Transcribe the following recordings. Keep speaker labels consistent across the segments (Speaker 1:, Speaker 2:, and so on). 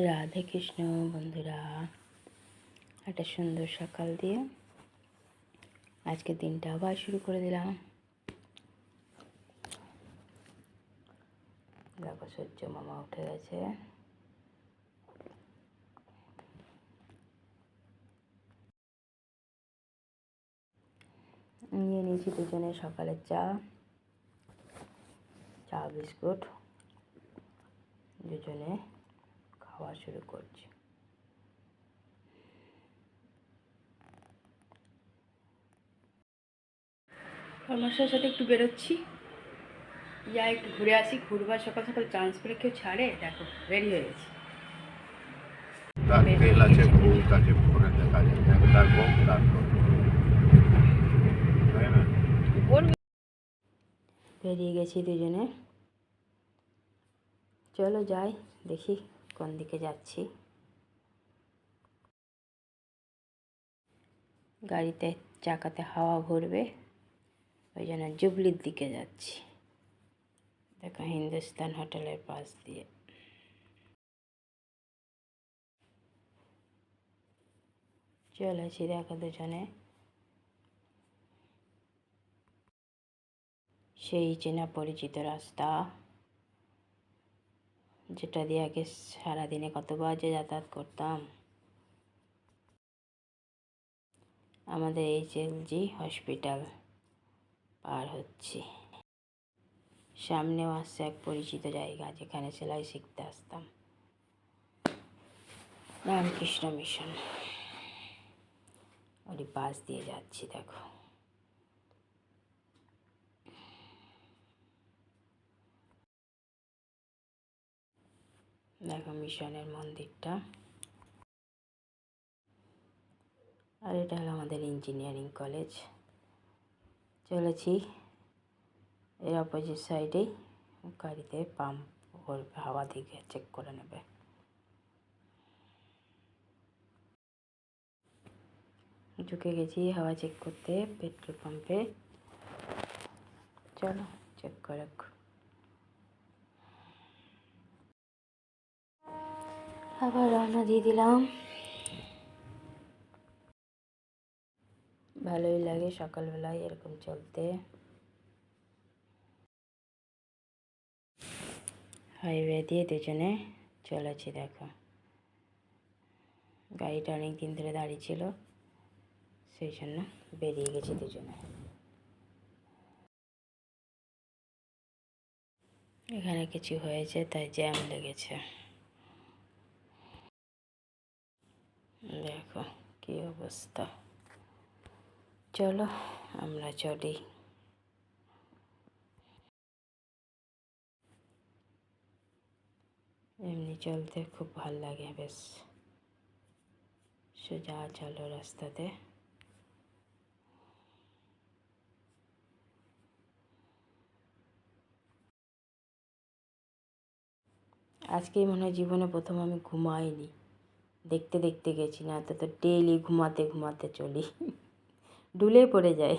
Speaker 1: রাধে কৃষ্ণ বন্ধুরা, একটা সুন্দর সকাল দিয়ে আজকে দিনটা আবার শুরু করে দিলাম। দেখো সূর্য মামা উঠে গেছে। নিয়ে নিয়েছি দুজনে সকালের চা চা, বিস্কুট, দুজনে খাওয়া শুরু করছি। কর্মশার সাথে একটু বেরোচ্ছি। যা একটু ঘুরে আসি ঘুরবার সকাল সকাল চান্স করে কেউ ছাড়ে? দেখো রেডি হয়ে গেছি।
Speaker 2: তেল আছে ভূত আছে পরে দেখা যাবে তার বউ তারপর
Speaker 1: বেরিয়ে গেছি দুজনে। চলো যাই দেখি। কোন দিকে যাচ্ছি? গাড়িতে চাকাতে হাওয়া ভরবে, ওই জন্য জুবলির দিকে যাচ্ছি। দেখো হিন্দুস্তান হোটেলের পাশ দিয়ে। চলেছি দেখো দুজনে। সেই চেনা পরিচিত রাস্তা। যেটা দিয়ে আগে সারাদিনে কতবার যে যাতায়াত করতাম। আমাদের এইচ জি হসপিটাল পার হচ্ছি। সামনেও আসছে এক পরিচিত জায়গা যেখানে সেলাই শিখতে আসতাম। রামকৃষ্ণ মিশন। ওরই পাশ দিয়ে যাচ্ছি, দেখো। দেখো মিশনের মন্দিরটা। আর এটা হলো আমাদের ইঞ্জিনিয়ারিং কলেজ চলেছি এর অপোজিট সাইডেই গাড়িতে পাম্প করবে, হাওয়া দিকে চেক করে নেবে। ঢুকে গেছি হাওয়া চেক করতে পেট্রোল পাম্পে চলো চেক করে আবার রান্না দিয়ে দিলাম। ভালোই লাগে সকালবেলায় এরকম চলতে। হাইওয়ে দিয়ে দুজনে চলেছি দেখো। গাড়িটা অনেক দিন ধরে দাঁড়িয়ে ছিল, সেই জন্য বেরিয়ে গেছি দুজনে। এখানে কিছু হয়েছে, তাই জ্যাম লেগেছে। দেখো কি অবস্থা। চলো আমরা চলি। এমনি চলতে খুব ভালো লাগে বেশ। সোজা চলো রাস্তাতে। আজকেই মনে হয় জীবনে প্রথম আমি ঘুমাইনি। দেখতে দেখতে গেছি না, তো তো ডেইলি ঘুমাতে ঘুমাতে চলি। ডুলে পড়ে যাই।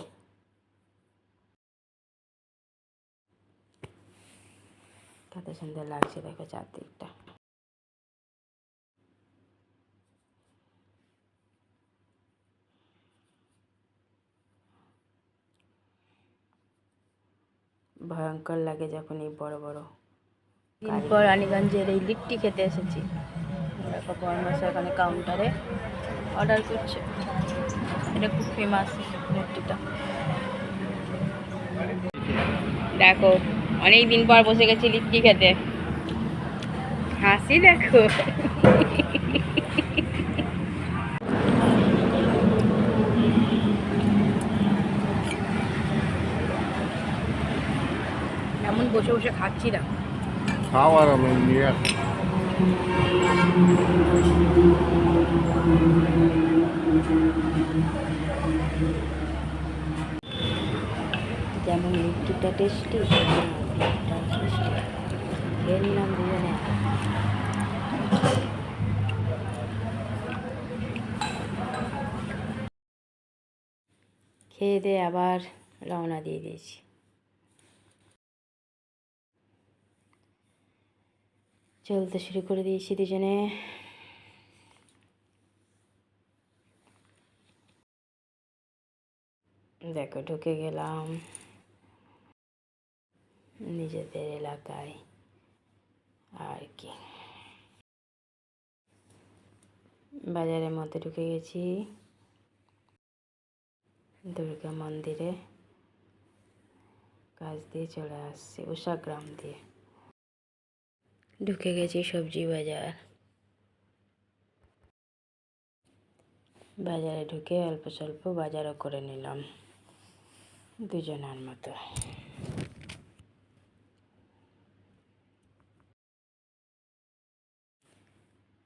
Speaker 1: কত সুন্দর লাগছে দেখো চারদিকটা। ভয়ঙ্কর লাগে যখন এই বড় বড় পর রানীগঞ্জের এই লিট্টি খেতে এসেছি। দেখো বর্মাসা এখানে কাউন্টারে অর্ডার করছে। এটা খুব ফেমাস লিট্টিটা দেখো অনেক দিন পর বসে গেছি লিট্টি খেতে। হাসি দেখো। এমন বসে বসে খাচ্ছি না।
Speaker 2: খাওয়ার আমি নিয়ে।
Speaker 1: যেমন লিট্টিটা টেস্টি খেয়ে নিলাম দুজনে খেয়ে দিয়ে আবার রওনা দিয়ে দিয়েছি। চলতে শুরু করে দিয়েছি দুজনে। দেখো, ঢুকে গেলাম। নিজেদের এলাকায়। আর কি। বাজারের মধ্যে ঢুকে গেছি। দুর্গা মন্দিরে। কাজ দিয়ে চলে আসছি উষা গ্রাম দিয়ে। ঢুকে গেছি সবজি বাজার। বাজারে ঢুকে অল্প স্বল্প বাজারও করে নিলাম, দুজনের মতো।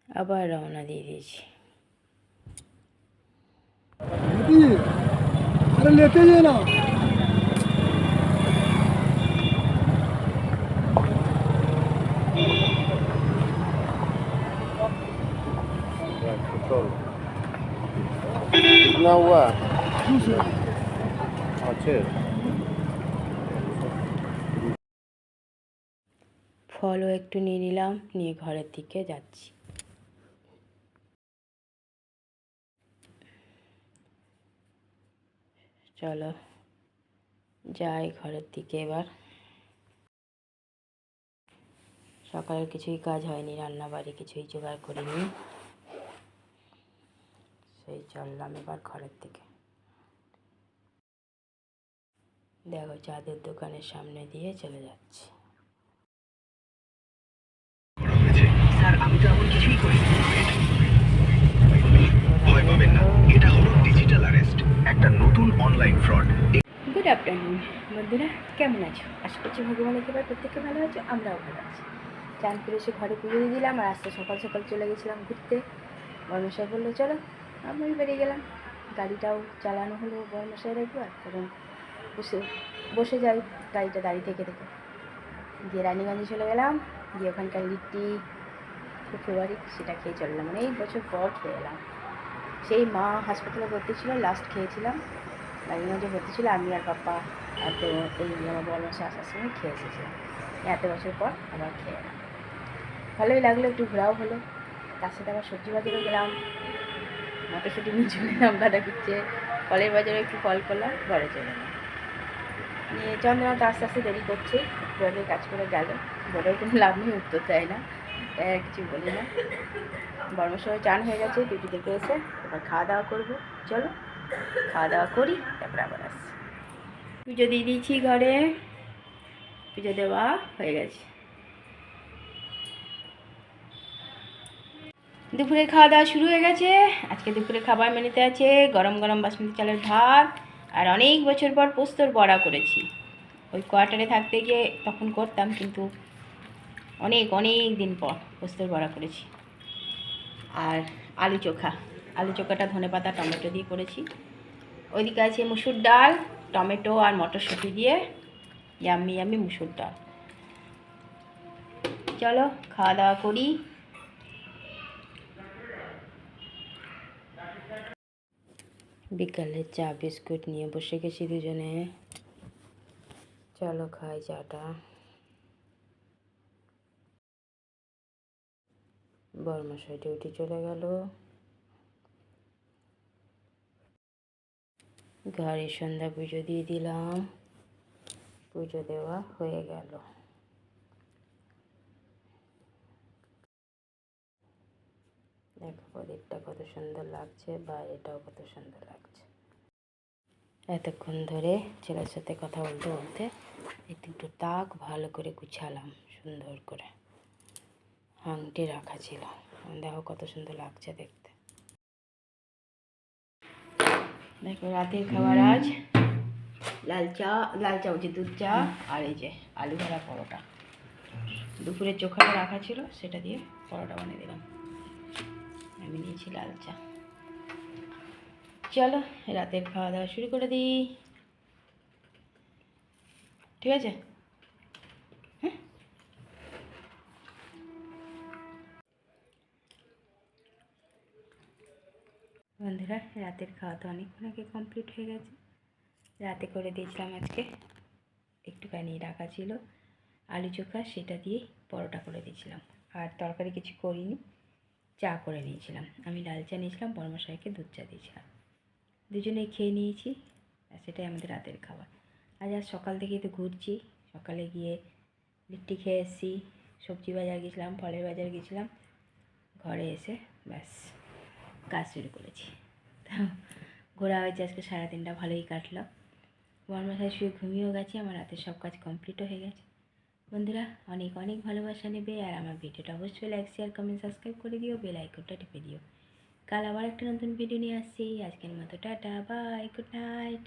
Speaker 1: আবার রওনা দিয়ে দিয়েছি।
Speaker 3: আরে না।
Speaker 2: पेट्रोल कितना हुआ अच्छे
Speaker 1: ফলও একটু নিয়ে নিলাম নিয়ে ঘরের দিকে যাচ্ছি চলো যাই ঘরের দিকে এবার সকালের কিছুই কাজ হয়নি রান্না বাড়ি কিছুই জোগাড় করিনি সেই চললাম এবার ঘরের দিকে। দেখো চাঁদের দোকানের সামনে দিয়ে চলে যাচ্ছি।
Speaker 4: ভয় পাবেন না এটা হলো ডিজিটাল অ্যারেস্ট একটা নতুন অনলাইন ফ্রড
Speaker 1: গুড আফটারনুন বন্ধুরা কেমন আছো? আশা করছি ভগবানের কৃপায় প্রত্যেকে ভালো আছো আমরাও ভালো আছি। চান করে এসে ঘরে পুজো দিয়ে দিলাম আর আজকে সকাল সকাল চলে গেছিলাম ঘুরতে। বর্মশাই বলল চলো আমি বেরিয়ে গেলাম। গাড়িটাও চালানো হলো বর্মশাইয়ের একবার, তখন বসে বসে যাই গাড়িটা দাঁড়িয়ে থেকে থেকে। গিয়ে রানীগঞ্জে চলে গেলাম, গিয়ে ওখানকার লিট্টি খুব ফেভারিট সেটা খেয়ে চললাম অনেক বছর পর খেয়ে এলাম। সেই মা হাসপাতালে ভর্তি ছিল লাস্ট খেয়েছিলাম। রানীগঞ্জে ভর্তি ছিল, আমি আর পাপা আর তো এই আমার বড় মাসে আসার সময় খেয়ে এসেছিলাম। এত বছর পর আবার খেয়ে এলাম। ভালোই লাগল, একটু ঘোরাও হলো। তার সাথে আবার সবজি বাজারেও গেলাম। মটরশুঁটি নিয়ে চলে এলাম বাঁধা কিচ্ছে ফলের বাজারে একটু ফল করলাম, ঘরে চলে এলাম। নিয়ে চন্দ্রমা তো আস্তে আস্তে দেরি করছে, একটু কাজ করে গেল। বলেও কোনো লাভ নেই, উত্তর দেয় না। তাই আর কিছু বলি না। বর্মার সময় চান হয়ে গেছে, ডিউটি থেকে এসে এবার খাওয়া দাওয়া করব। চলো, খাওয়া দাওয়া করি, তারপরে আবার আসছি। পুজো দিয়ে দিয়েছি ঘরে। পুজো দেওয়া হয়ে গেছে। দুপুরে খাওয়া দাওয়া শুরু হয়ে গেছে। আজকে দুপুরে খাবার মেনুতে আছে গরম গরম বাসমতি চালের ভাত আর অনেক বছর পর পোস্তর বড়া করেছি। ওই কোয়ার্টারে থাকতে গিয়ে তখন করতাম কিন্তু অনেক অনেক দিন পর পোস্তর বড়া করেছি। আর আলু চোখা, আলু চোখাটা ধনে পাতা, টমেটো দিয়ে করেছি। ওইদিকে আছে মুসুর ডাল, টমেটো আর মটরশুঁটি দিয়ে ইয়াম্মি ইয়াম্মি মুসুর ডাল। চলো খাওয়া দাওয়া করি। বিকালে চা, বিস্কুট নিয়ে বসে গেছি দুজনে। চলো খাই চাটা। বর্মশাই ডিউটি চলে গেল। ঘরে সন্ধ্যা পুজো দিয়ে দিলাম। পুজো দেওয়া হয়ে গেল। দেখো প্রদীপটা কত সুন্দর লাগছে বা এটাও কত সুন্দর লাগছে। এতক্ষণ ধরে ছেলের সাথে কথা বলতে বলতে এই দুটো তাক ভালো করে গুছালাম, সুন্দর করে। আংটি রাখা ছিল। দেখো কত সুন্দর লাগছে দেখতে। দেখো, রাতের খাবার আজ। লাল চা লাল চা হচ্ছে দুধ চা আর এই যে আলু ভাড়া পরোটা। দুপুরে চোখাটা রাখা ছিল, সেটা দিয়ে পরোটা বানিয়ে দিলাম। আমি নিয়েছি লাল চা চলো, রাতের খাওয়া দাওয়া শুরু করে দিই। ঠিক আছে? হ্যাঁ? বন্ধুরা, রাতের খাওয়া তো অনেকক্ষণ আগে কমপ্লিট হয়ে গেছে। রাতে করে দিয়েছিলাম আজকে। একটুখানি রাখা ছিল। আলু চোখা, সেটা দিয়েই পরোটা করে দিয়েছিলাম। আর তরকারি কিছু করিনি। চা করে নিয়েছিলাম আমি লাল চা নিয়েছিলাম বর্মশাইকে দুধ চা দিয়েছিলাম। দুজনেই খেয়ে নিয়েছি, আর সেটাই আমাদের রাতের খাবার। আজ আর সকাল থেকেই তো ঘুরছি। সকালে গিয়ে লিট্টি খেয়ে এসেছি, সবজি বাজার গেছিলাম, ফলের বাজার গেছিলাম। ঘরে এসে ব্যাস, কাজ শুরু করেছি। ঘোরা হয়েছে আজকে, সারাদিনটা ভালোই কাটলো। বর্মাশাই শুয়ে ঘুমিয়েও গেছে, আমার রাতের সব কাজ কমপ্লিটও হয়ে গেছে। বন্ধুরা, অনেক অনেক ভালোবাসা নেবে আর আমার ভিডিওটা অবশ্যই লাইক শেয়ার কমেন্ট সাবস্ক্রাইব করে দিও বেল আইকনটা টিপে দিও। কাল আবার একটা নতুন ভিডিও নিয়ে আসছি। আজকের মতো টাটা বাই গুড নাইট